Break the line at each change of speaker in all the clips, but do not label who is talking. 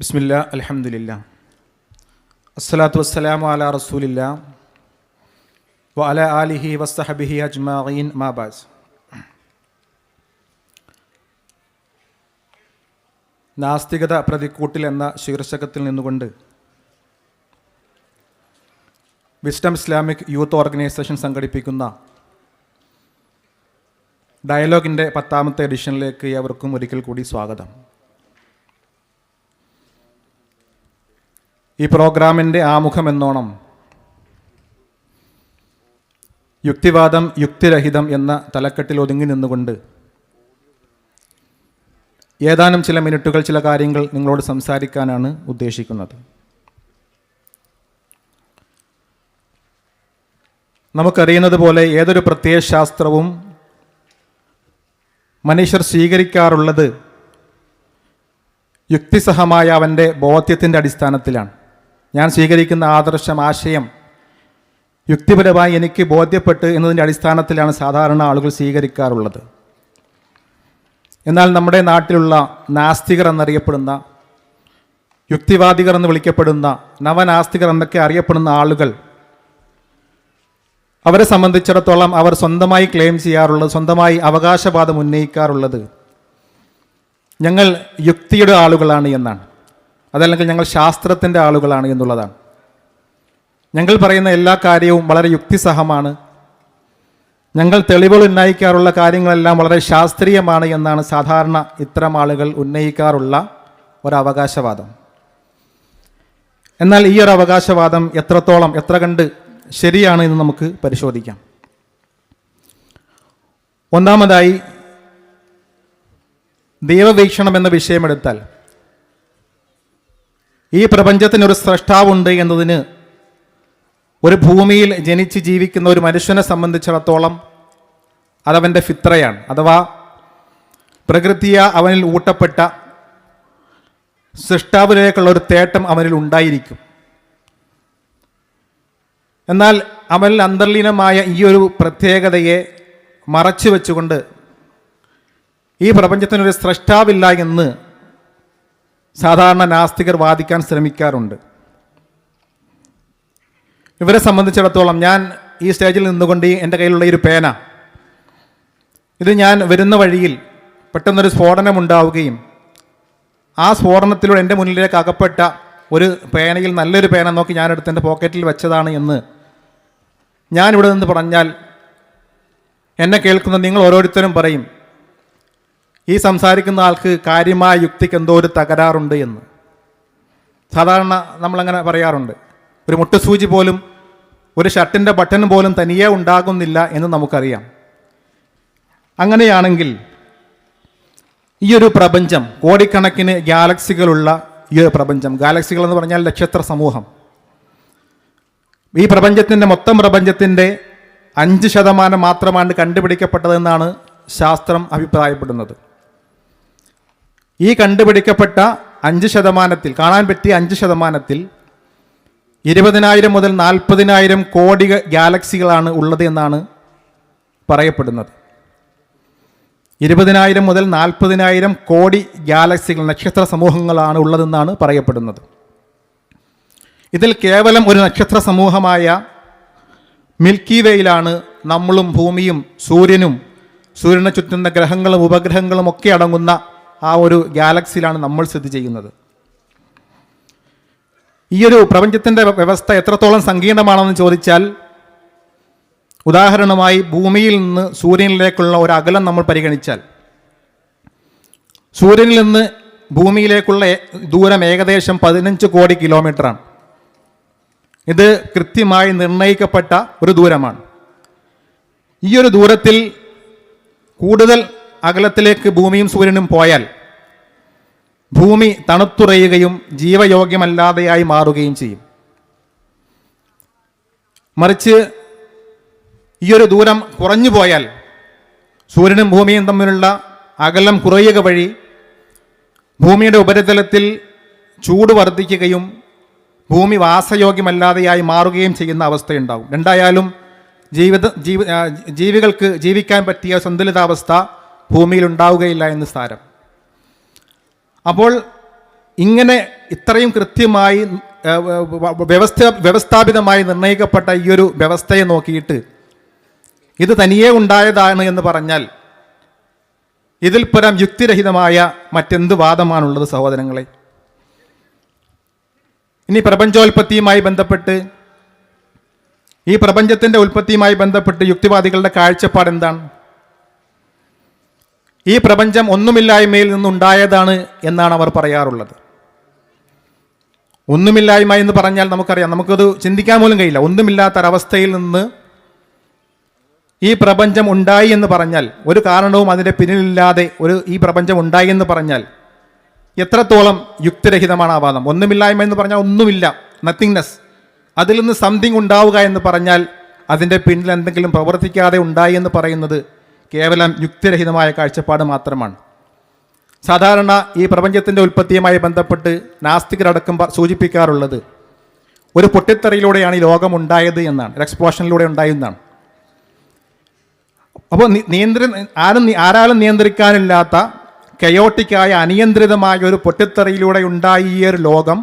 ബിസ്മില്ല അലഹമുല്ല അസ്സലാത്തു വസ്സലാമു അല റസൂലില്ല വ അല ആലിഹി വസ്തഹബിഹി അജ്മീൻ മാബാസ് നാസ്തികത പ്രതിക്കൂട്ടിൽ എന്ന ശീർഷകത്തിൽ നിന്നുകൊണ്ട് വിസ്റ്റം ഇസ്ലാമിക് യൂത്ത് ഓർഗനൈസേഷൻ സംഘടിപ്പിക്കുന്ന ഡയലോഗിന്റെ പത്താമത്തെ എഡിഷനിലേക്ക് ഏവർക്കും ഒരിക്കൽ കൂടി സ്വാഗതം. ഈ പ്രോഗ്രാമിന്റെ ആമുഖം എന്നോണം യുക്തിവാദം യുക്തിരഹിതം എന്ന തലക്കെട്ടിൽ ഒതുങ്ങി നിന്നുകൊണ്ട് ഏതാനും ചില മിനിറ്റുകൾ ചില കാര്യങ്ങൾ നിങ്ങളോട് സംസാരിക്കാനാണ് ഉദ്ദേശിക്കുന്നത്. നമുക്കറിയുന്നത് പോലെ ഏതൊരു പ്രത്യയശാസ്ത്രവും മനുഷ്യർ സ്വീകരിക്കാറുള്ളത് യുക്തിസഹമായ അവന്റെ ബോധ്യത്തിന്റെ അടിസ്ഥാനത്തിലാണ്. ഞാൻ സ്വീകരിക്കുന്ന ആദർശം ആശയം യുക്തിപരമായി എനിക്ക് ബോധ്യപ്പെട്ട് എന്നതിന്റെ അടിസ്ഥാനത്തിലാണ് സാധാരണ ആളുകൾ സ്വീകരിക്കാറുള്ളത്. എന്നാൽ നമ്മുടെ നാട്ടിലുള്ള നാസ്തികർ എന്നറിയപ്പെടുന്ന യുക്തിവാദികർ എന്ന് വിളിക്കപ്പെടുന്ന നവനാസ്തികർ എന്നൊക്കെ അറിയപ്പെടുന്ന ആളുകൾ അവരെ സംബന്ധിച്ചിടത്തോളം അവർ സ്വന്തമായി ക്ലെയിം ചെയ്യാറുള്ളത് സ്വന്തമായി അവകാശവാദം ഉന്നയിക്കാറുള്ളത് ഞങ്ങൾ യുക്തിയുടെ ആളുകളാണ് എന്നാണ്. അതല്ലെങ്കിൽ ഞങ്ങൾ ശാസ്ത്രത്തിന്റെ ആളുകളാണ് എന്നുള്ളതാണ്. ഞങ്ങൾ പറയുന്ന എല്ലാ കാര്യവും വളരെ യുക്തിസഹമാണ്. ഞങ്ങൾ തെളിവുകൾ ഉന്നയിക്കാറുള്ള കാര്യങ്ങളെല്ലാം വളരെ ശാസ്ത്രീയമാണ് എന്നാണ് സാധാരണ ഇത്തരം ആളുകൾ ഉന്നയിക്കാറുള്ള ഒരവകാശവാദം. എന്നാൽ ഈ ഒരു അവകാശവാദം എത്രത്തോളം എത്ര കണ്ട് ശരിയാണ് എന്ന് നമുക്ക് പരിശോധിക്കാം. ഒന്നാമതായി ദൈവവീക്ഷണം എന്ന വിഷയമെടുത്താൽ ഈ പ്രപഞ്ചത്തിന് പ്രപഞ്ചത്തിനൊരു സ്രഷ്ടാവുണ്ട് എന്നതിന് ഒരു ഭൂമിയിൽ ജനിച്ച് ജീവിക്കുന്ന ഒരു മനുഷ്യനെ സംബന്ധിച്ചിടത്തോളം അതവന്റെ ഫിത്രയാണ്. അഥവാ പ്രകൃതിയ അവനിൽ ഊട്ടപ്പെട്ട സൃഷ്ടാവിലേക്കുള്ള ഒരു തേട്ടം അവനിൽ ഉണ്ടായിരിക്കും. എന്നാൽ അവനിൽ അന്തർലീനമായ ഈ ഒരു പ്രത്യേകതയെ മറച്ചു വെച്ചുകൊണ്ട് ഈ പ്രപഞ്ചത്തിനൊരു സ്രഷ്ടാവില്ല എന്ന് സാധാരണ നാസ്തികർ വാദിക്കാൻ ശ്രമിക്കാറുണ്ട്. ഇവരെ സംബന്ധിച്ചിടത്തോളം ഞാൻ ഈ സ്റ്റേജിൽ നിന്നുകൊണ്ട് എന്റെ കയ്യിലുള്ള ഒരു പേന ഇത് ഞാൻ വരുന്ന വഴിയിൽ പെട്ടെന്നൊരു സ്ഫോടനം ഉണ്ടാവുകയും ആ സ്ഫോടനത്തിലൂടെ എന്റെ മുന്നിലേക്ക് അകപ്പെട്ട ഒരു പേനയിൽ നല്ലൊരു പേന നോക്കി ഞാൻ എടുത്ത് എന്റെ പോക്കറ്റിൽ വെച്ചതാണ് എന്ന് ഞാനിവിടെ നിന്ന് പറഞ്ഞാൽ എന്നെ കേൾക്കുന്ന നിങ്ങൾ ഓരോരുത്തരും പറയും ഈ സംസാരിക്കുന്ന ആൾക്ക് കാര്യമായ യുക്തിക്ക് എന്തോ ഒരു തകരാറുണ്ട് എന്ന്. സാധാരണ നമ്മളങ്ങനെ പറയാറുണ്ട്. ഒരു മുട്ടുസൂചി പോലും ഒരു ഷർട്ടിന്റെ ബട്ടൺ പോലും തനിയെ ഉണ്ടാകുന്നില്ല എന്ന് നമുക്കറിയാം. അങ്ങനെയാണെങ്കിൽ ഈ ഒരു പ്രപഞ്ചം കോടിക്കണക്കിന് ഗാലക്സികളുള്ള ഈ ഒരു പ്രപഞ്ചം ഗാലക്സികൾ എന്ന് പറഞ്ഞാൽ നക്ഷത്ര സമൂഹം. ഈ പ്രപഞ്ചത്തിന്റെ മൊത്തം പ്രപഞ്ചത്തിന്റെ അഞ്ച് ശതമാനം മാത്രമാണ് കണ്ടുപിടിക്കപ്പെട്ടതെന്നാണ് ശാസ്ത്രം അഭിപ്രായപ്പെടുന്നത്. ഈ കണ്ടുപിടിക്കപ്പെട്ട അഞ്ച് ശതമാനത്തിൽ കാണാൻ പറ്റിയ അഞ്ച് ശതമാനത്തിൽ ഇരുപതിനായിരം മുതൽ നാൽപ്പതിനായിരം കോടി ഗാലക്സികളാണ് ഉള്ളത് എന്നാണ് പറയപ്പെടുന്നത്. ഇരുപതിനായിരം മുതൽ നാൽപ്പതിനായിരം കോടി ഗാലക്സികൾ നക്ഷത്ര സമൂഹങ്ങളാണ് ഉള്ളതെന്നാണ് പറയപ്പെടുന്നത്. ഇതിൽ കേവലം ഒരു നക്ഷത്ര സമൂഹമായ മിൽക്കി വേയിലാണ് നമ്മളും ഭൂമിയും സൂര്യനും സൂര്യനെ ചുറ്റുന്ന ഗ്രഹങ്ങളും ഉപഗ്രഹങ്ങളും ഒക്കെ അടങ്ങുന്ന ആ ഒരു ഗാലക്സിയിലാണ് നമ്മൾ സ്ഥിതി ചെയ്യുന്നത്. ഈ ഒരു പ്രപഞ്ചത്തിന്റെ വ്യവസ്ഥ എത്രത്തോളം സങ്കീർണമാണെന്ന് ചോദിച്ചാൽ ഉദാഹരണമായി ഭൂമിയിൽ നിന്ന് സൂര്യനിലേക്കുള്ള ഒരു അകലം നമ്മൾ പരിഗണിച്ചാൽ സൂര്യനിൽ നിന്ന് ഭൂമിയിലേക്കുള്ള ദൂരം ഏകദേശം പതിനഞ്ച് കോടി കിലോമീറ്ററാണ്. ഇത് കൃത്യമായി നിർണയിക്കപ്പെട്ട ഒരു ദൂരമാണ്. ഈ ഒരു ദൂരത്തിൽ കൂടുതൽ അകലത്തിലേക്ക് ഭൂമിയും സൂര്യനും പോയാൽ ഭൂമി തണുത്തുറയുകയും ജീവയോഗ്യമല്ലാതെയായി മാറുകയും ചെയ്യും. മറിച്ച് ഈ ഒരു ദൂരം കുറഞ്ഞു പോയാൽ സൂര്യനും ഭൂമിയും തമ്മിലുള്ള അകലം കുറയുക വഴി ഭൂമിയുടെ ഉപരിതലത്തിൽ ചൂട് വർദ്ധിക്കുകയും ഭൂമി വാസയോഗ്യമല്ലാതെയായി മാറുകയും ചെയ്യുന്ന അവസ്ഥയുണ്ടാവും. രണ്ടായാലും ജീവിത ജീവ ജീവികൾക്ക് ജീവിക്കാൻ പറ്റിയ സന്തുലിതാവസ്ഥ ഭൂമിയിൽ ഉണ്ടാവുകയില്ല എന്ന് സാരം. അപ്പോൾ ഇങ്ങനെ ഇത്രയും കൃത്യമായി വ്യവസ്ഥ വ്യവസ്ഥാപിതമായി നിർണയിക്കപ്പെട്ട ഈ ഒരു വ്യവസ്ഥയെ നോക്കിയിട്ട് ഇത് തനിയെ ഉണ്ടായതാണ് എന്ന് പറഞ്ഞാൽ ഇതിൽ പരം യുക്തിരഹിതമായ മറ്റെന്ത് വാദമാണുള്ളത് സഹോദരങ്ങളെ? ഇനി പ്രപഞ്ചോൽപത്തിയുമായി ബന്ധപ്പെട്ട് ഈ പ്രപഞ്ചത്തിന്റെ ഉൽപ്പത്തിയുമായി ബന്ധപ്പെട്ട് യുക്തിവാദികളുടെ കാഴ്ചപ്പാട് എന്താണ്? ഈ പ്രപഞ്ചം ഒന്നുമില്ലായ്മയിൽ നിന്നുണ്ടായതാണ് എന്നാണ് അവർ പറയാറുള്ളത്. ഒന്നുമില്ലായ്മ എന്ന് പറഞ്ഞാൽ നമുക്കറിയാം. നമുക്കത് ചിന്തിക്കാൻ പോലും കഴിയില്ല. ഒന്നുമില്ലാത്തൊരവസ്ഥയിൽ നിന്ന് ഈ പ്രപഞ്ചം ഉണ്ടായി എന്ന് പറഞ്ഞാൽ ഒരു കാരണവും അതിന്റെ പിന്നിലില്ലാതെ ഒരു ഈ പ്രപഞ്ചം ഉണ്ടായി എന്ന് പറഞ്ഞാൽ എത്രത്തോളം യുക്തിരഹിതമാണ് ആ വാദം. ഒന്നുമില്ലായ്മ എന്ന് പറഞ്ഞാൽ ഒന്നുമില്ല. നത്തിങ്നെസ് അതിൽ നിന്ന് സംതിങ് ഉണ്ടാവുക എന്ന് പറഞ്ഞാൽ അതിന്റെ പിന്നിൽ എന്തെങ്കിലും പ്രവർത്തിക്കാതെ ഉണ്ടായി എന്ന് പറയുന്നത് കേവലം യുക്തിരഹിതമായ കാഴ്ചപ്പാട് മാത്രമാണ്. സാധാരണ ഈ പ്രപഞ്ചത്തിന്റെ ഉൽപ്പത്തിയുമായി ബന്ധപ്പെട്ട് നാസ്തികരടക്കം സൂചിപ്പിക്കാറുള്ളത് ഒരു പൊട്ടിത്തെറിയിലൂടെയാണ് ഈ ലോകം ഉണ്ടായത് എന്നാണ് എക്സ്പ്ലോഷനിലൂടെ ഉണ്ടായതെന്നാണ് അപ്പോൾ നിയന്ത്ര ആരും ആരാലും നിയന്ത്രിക്കാനില്ലാത്ത കയോട്ടിക്കായ അനിയന്ത്രിതമായ ഒരു പൊട്ടിത്തെറിയിലൂടെ ഉണ്ടായി ഈ ഒരു ലോകം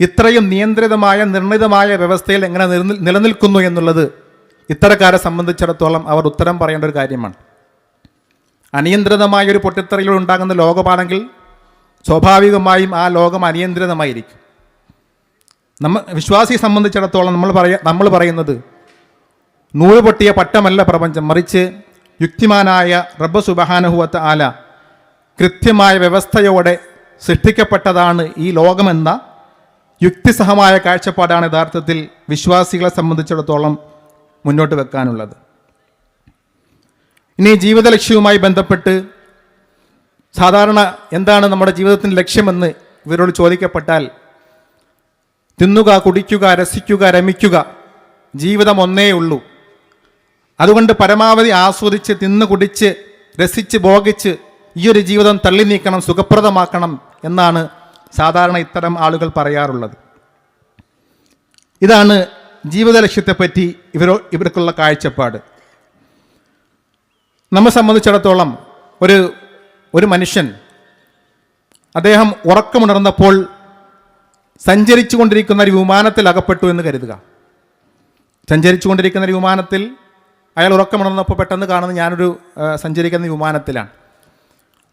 ഇത്രയും നിയന്ത്രിതമായ നിർണിതമായ വ്യവസ്ഥയിൽ എങ്ങനെ നിലനിൽക്കുന്നു എന്നുള്ളത് ഇത്തരക്കാരെ സംബന്ധിച്ചിടത്തോളം അവർ ഉത്തരം പറയേണ്ട ഒരു കാര്യമാണ്. അനിയന്ത്രിതമായ ഒരു പൊട്ടിത്തെറിയിലൂടെ ഉണ്ടാകുന്ന ലോകമാണെങ്കിൽ സ്വാഭാവികമായും ആ ലോകം അനിയന്ത്രിതമായിരിക്കും. നമ്മ വിശ്വാസിയെ സംബന്ധിച്ചിടത്തോളം നമ്മൾ പറയ നമ്മൾ പറയുന്നത് നൂൽ പൊട്ടിയ പട്ടമല്ല പ്രപഞ്ചം മറിച്ച് യുക്തിമാനായ റബ്ബ സുബഹാനഹുവത്ത് ആല കൃത്യമായ വ്യവസ്ഥയോടെ സൃഷ്ടിക്കപ്പെട്ടതാണ് ഈ ലോകമെന്ന യുക്തിസഹമായ കാഴ്ചപ്പാടാണ് യഥാർത്ഥത്തിൽ വിശ്വാസികളെ സംബന്ധിച്ചിടത്തോളം മുന്നോട്ട് വെക്കാനുള്ളത്. ഇനി ജീവിത ലക്ഷ്യവുമായി ബന്ധപ്പെട്ട് സാധാരണ എന്താണ് നമ്മുടെ ജീവിതത്തിന്റെ ലക്ഷ്യമെന്ന് ഇവരോട് ചോദിക്കപ്പെട്ടാൽ തിന്നുക കുടിക്കുക രസിക്കുക രമിക്കുക ജീവിതം ഒന്നേ ഉള്ളൂ. അതുകൊണ്ട് പരമാവധി ആസ്വദിച്ച് തിന്നു കുടിച്ച് രസിച്ച് ഭോഗിച്ച് ഈ ഒരു ജീവിതം തള്ളി നീക്കണം സുഖപ്രദമാക്കണം എന്നാണ് സാധാരണ ഇത്തരം ആളുകൾ പറയാറുള്ളത്. ഇതാണ് ജീവിത ലക്ഷ്യത്തെപ്പറ്റി ഇവരോ ഇവർക്കുള്ള കാഴ്ചപ്പാട്. നമ്മെ സംബന്ധിച്ചിടത്തോളം ഒരു ഒരു മനുഷ്യൻ അദ്ദേഹം ഉറക്കമുണർന്നപ്പോൾ സഞ്ചരിച്ചു കൊണ്ടിരിക്കുന്ന ഒരു വിമാനത്തിൽ അകപ്പെട്ടു എന്ന് കരുതുക. സഞ്ചരിച്ചു കൊണ്ടിരിക്കുന്ന ഒരു വിമാനത്തിൽ അയാൾ ഉറക്കമുണർന്നപ്പോൾ പെട്ടെന്ന് കാണുന്ന ഞാനൊരു സഞ്ചരിക്കുന്ന വിമാനത്തിലാണ്.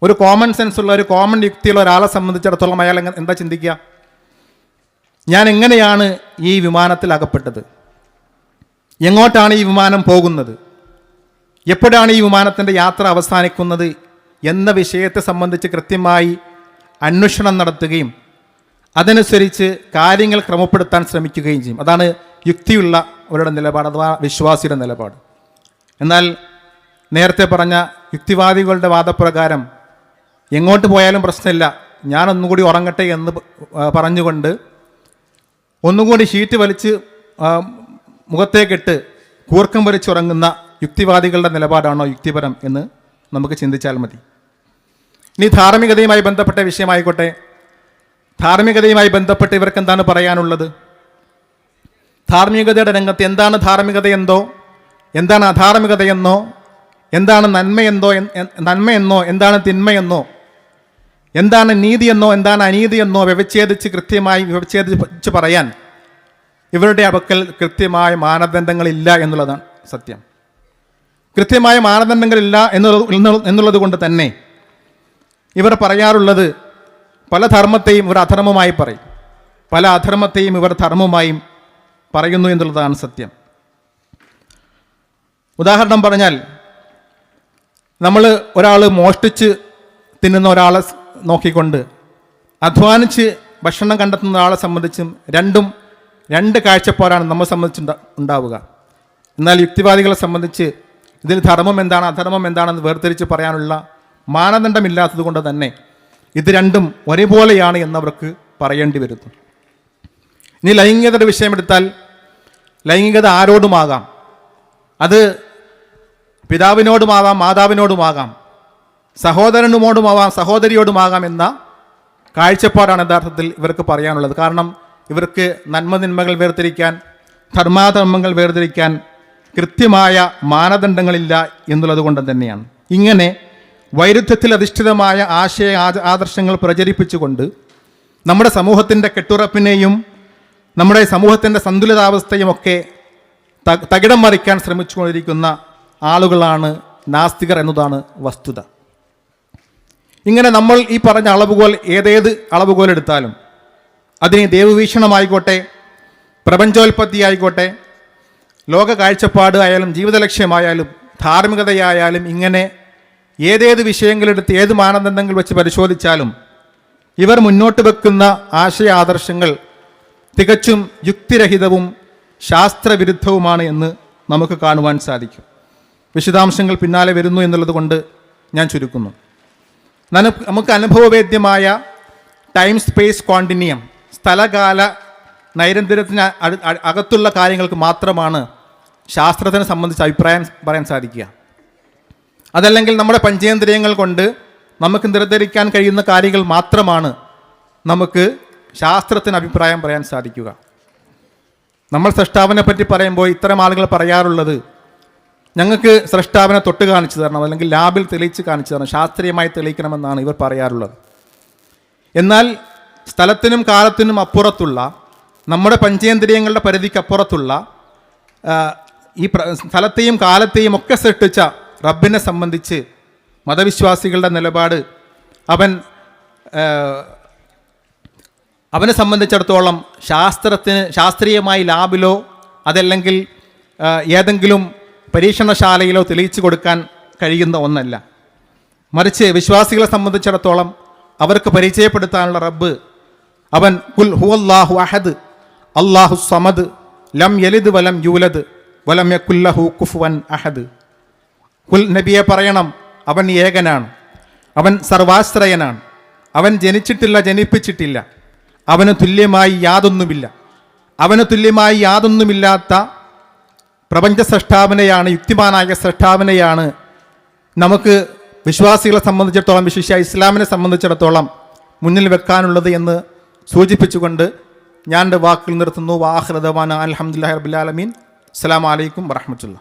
ഒരു കോമൺ സെൻസ് ഉള്ള ഒരു കോമൺ യുക്തിയുള്ള ഒരാളെ സംബന്ധിച്ചിടത്തോളം അയാൾ എന്താ ചിന്തിക്കുക? ഞാൻ എങ്ങനെയാണ് ഈ വിമാനത്തിൽ അകപ്പെട്ടത്? എങ്ങോട്ടാണ് ഈ വിമാനം പോകുന്നത്? എപ്പോഴാണ് ഈ വിമാനത്തിന്റെ യാത്ര അവസാനിക്കുന്നത് എന്ന വിഷയത്തെ സംബന്ധിച്ച് കൃത്യമായി അന്വേഷണം നടത്തുകയും അതനുസരിച്ച് കാര്യങ്ങൾ ക്രമപ്പെടുത്താൻ ശ്രമിക്കുകയും ചെയ്യും. അതാണ് യുക്തിയുള്ള അവരുടെ നിലപാട് അഥവാ വിശ്വാസിയുടെ നിലപാട്. എന്നാൽ നേരത്തെ പറഞ്ഞ യുക്തിവാദികളുടെ വാദപ്രകാരം എങ്ങോട്ട് പോയാലും പ്രശ്നമില്ല. ഞാനൊന്നുകൂടി ഉറങ്ങട്ടെ എന്ന് പറഞ്ഞുകൊണ്ട് ഒന്നുകൂടി ഷീറ്റ് വലിച്ച് മുഖത്തേക്കിട്ട് കൂർക്കം വലിച്ചുറങ്ങുന്ന യുക്തിവാദികളുടെ നിലപാടാണോ യുക്തിപരം എന്ന് നമുക്ക് ചിന്തിച്ചാൽ മതി. ഇനി ധാർമ്മികതയുമായി ബന്ധപ്പെട്ട വിഷയമായിക്കോട്ടെ. ധാർമ്മികതയുമായി ബന്ധപ്പെട്ട് ഇവർക്ക് എന്താണ് പറയാനുള്ളത്? ധാർമ്മികതയുടെ രംഗത്ത് എന്താണ് ധാർമ്മികതയെന്തോ എന്താണ് അധാർമികതയെന്നോ എന്താണ് നന്മയെന്തോ നന്മയെന്നോ എന്താണ് തിന്മയെന്നോ എന്താണ് നീതിയെന്നോ എന്താണ് അനീതിയെന്നോ വ്യവച്ഛേദിച്ച് കൃത്യമായി വ്യവച്ഛേദിച്ച് പറയാൻ ഇവരുടെ അപക്കൽ കൃത്യമായ മാനദണ്ഡങ്ങളില്ല എന്നുള്ളതാണ് സത്യം. കൃത്യമായ മാനദണ്ഡങ്ങളില്ല എന്നുള്ളത് എന്നുള്ളത് കൊണ്ട് തന്നെ ഇവർ പറയാറുള്ളത് പല ധർമ്മത്തെയും ഇവർ അധർമ്മമായി പറയും. പല അധർമ്മത്തെയും ഇവർ ധർമ്മമായും പറയുന്നു എന്നുള്ളതാണ് സത്യം. ഉദാഹരണം പറഞ്ഞാൽ നമ്മൾ ഒരാൾ മോഷ്ടിച്ച് തിന്നുന്ന ഒരാളെ നോക്കിക്കൊണ്ട് അധ്വാനിച്ച് ഭക്ഷണം കണ്ടെത്തുന്ന ഒരാളെ സംബന്ധിച്ചും രണ്ടും രണ്ട് കാഴ്ചപ്പാടാണ് നമ്മെ സംബന്ധിച്ച് ഉണ്ടാവുക. എന്നാൽ യുക്തിവാദികളെ സംബന്ധിച്ച് ഇതിൽ ധർമ്മം എന്താണ് അധർമ്മം എന്താണെന്ന് വേർതിരിച്ച് പറയാനുള്ള മാനദണ്ഡമില്ലാത്തത് കൊണ്ട് തന്നെ ഇത് രണ്ടും ഒരേപോലെയാണ് എന്നവർക്ക് പറയേണ്ടി വരുന്നു. ഇനി ലൈംഗികതയുടെ വിഷയമെടുത്താൽ ലൈംഗികത ആരോടുമാകാം? അത് പിതാവിനോടുമാവാം മാതാവിനോടുമാകാം. സഹോദരനുമോടുമാവാം സഹോദരിയോടുമാകാം എന്ന കാഴ്ചപ്പാടാണ് യഥാർത്ഥത്തിൽ ഇവർക്ക് പറയാനുള്ളത്. കാരണം ഇവർക്ക് നന്മതിന്മകൾ വേർതിരിക്കാൻ ധർമാധർമ്മങ്ങൾ വേർതിരിക്കാൻ കൃത്യമായ മാനദണ്ഡങ്ങളില്ല എന്നുള്ളത് കൊണ്ട് തന്നെയാണ്. ഇങ്ങനെ വൈരുദ്ധ്യത്തിൽ അധിഷ്ഠിതമായ ആശയ ആദർശങ്ങൾ പ്രചരിപ്പിച്ചുകൊണ്ട് നമ്മുടെ സമൂഹത്തിന്റെ കെട്ടുറപ്പിനെയും നമ്മുടെ സമൂഹത്തിന്റെ സന്തുലിതാവസ്ഥയും ഒക്കെ ത- തകിടം മറിക്കാൻ ശ്രമിച്ചുകൊണ്ടിരിക്കുന്ന ആളുകളാണ് നാസ്തികർ എന്നതാണ് വസ്തുത. ഇങ്ങനെ നമ്മൾ ഈ പറഞ്ഞ അളവുകോൽ ഏതേത് അളവുകോൽ എടുത്താലും അതിന് ദേവവീക്ഷണമായിക്കോട്ടെ പ്രപഞ്ചോൽപത്തി ആയിക്കോട്ടെ ലോക കാഴ്ചപ്പാട് ആയാലും ജീവിത ലക്ഷ്യമായാലും ധാർമ്മികതയായാലും ഇങ്ങനെ ഏതേത് വിഷയങ്ങളെടുത്ത് ഏത് മാനദണ്ഡങ്ങൾ വെച്ച് പരിശോധിച്ചാലും ഇവർ മുന്നോട്ട് വെക്കുന്ന ആശയ ആദർശങ്ങൾ തികച്ചും യുക്തിരഹിതവും ശാസ്ത്രവിരുദ്ധവുമാണ് എന്ന് നമുക്ക് കാണുവാൻ സാധിക്കും. വിശദാംശങ്ങൾ പിന്നാലെ വരുന്നു എന്നുള്ളത് കൊണ്ട് ഞാൻ ചുരുക്കുന്നു. നന- നമുക്ക് അനുഭവവേദ്യമായ ടൈം സ്പേസ് കോണ്ടിനിയം സ്ഥലകാല അ- അകത്തുള്ള കാര്യങ്ങൾക്ക് മാത്രമാണ് ശാസ്ത്രത്തിനെ സംബന്ധിച്ച് അഭിപ്രായം പറയാൻ സാധിക്കുക. അതല്ലെങ്കിൽ നമ്മുടെ പഞ്ചേന്ദ്രിയങ്ങൾ കൊണ്ട് നമുക്ക് നിർദ്ധരിക്കാൻ കഴിയുന്ന കാര്യങ്ങൾ മാത്രമാണ് നമുക്ക് ശാസ്ത്രത്തിന് അഭിപ്രായം പറയാൻ സാധിക്കുക. നമ്മൾ സൃഷ്ടാവിനെ പറ്റി പറയുമ്പോൾ ഇത്തരം ആളുകൾ പറയാറുള്ളത് ഞങ്ങൾക്ക് സൃഷ്ടാവിനെ തൊട്ട് കാണിച്ചു തരണം അല്ലെങ്കിൽ ലാബിൽ തെളിയിച്ച് കാണിച്ചു തരണം ശാസ്ത്രീയമായി തെളിയിക്കണമെന്നാണ് ഇവർ പറയാറുള്ളത്. എന്നാൽ സ്ഥലത്തിനും കാലത്തിനും അപ്പുറത്തുള്ള നമ്മുടെ പഞ്ചേന്ദ്രിയങ്ങളുടെ പരിധിക്കപ്പുറത്തുള്ള ഈ സ്ഥലത്തെയും കാലത്തെയും ഒക്കെ സൃഷ്ടിച്ച റബ്ബിനെ സംബന്ധിച്ച് മതവിശ്വാസികളുടെ നിലപാട് അവൻ അവനെ സംബന്ധിച്ചിടത്തോളം ശാസ്ത്രത്തിന് ശാസ്ത്രീയമായി ലാബിലോ അതല്ലെങ്കിൽ ഏതെങ്കിലും പരീക്ഷണശാലയിലോ തെളിയിച്ചു കൊടുക്കാൻ കഴിയുന്ന ഒന്നല്ല. മറിച്ച് വിശ്വാസികളെ സംബന്ധിച്ചിടത്തോളം അവർക്ക് പരിചയപ്പെടുത്താനുള്ള റബ്ബ് അവൻ കുൽ ഹുവല്ലാഹു അഹദ് അള്ളാഹു സമദ് ലം യലിദ് വലം യൂലദ് വലം യക്കുല്ലഹു കുഫുവൻ അഹദ്. കുൽ നബിയെ പറയണം അവൻ ഏകനാണ്. അവൻ സർവാശ്രയനാണ്. അവൻ ജനിച്ചിട്ടില്ല ജനിപ്പിച്ചിട്ടില്ല. അവന് തുല്യമായി യാതൊന്നുമില്ല. അവന് തുല്യമായി യാതൊന്നുമില്ലാത്ത പ്രപഞ്ച സൃഷ്ടാവിനെയാണ് യുക്തിമാനായ സൃഷ്ടാവിനെയാണ് നമുക്ക് വിശ്വാസികളെ സംബന്ധിച്ചിടത്തോളം വിശേഷ ഇസ്ലാമിനെ സംബന്ധിച്ചിടത്തോളം മുന്നിൽ വെക്കാനുള്ളത് എന്ന് സൂചിപ്പിച്ചുകൊണ്ട് ഞാൻ എന്റെ വാക്കുകൾ നിർത്തുന്നു. വാഹൃദവാന അലഹമുല്ലാ റബുലാലമീൻ അസ്സാം വലൈക്കും വറഹമത്തുള്ള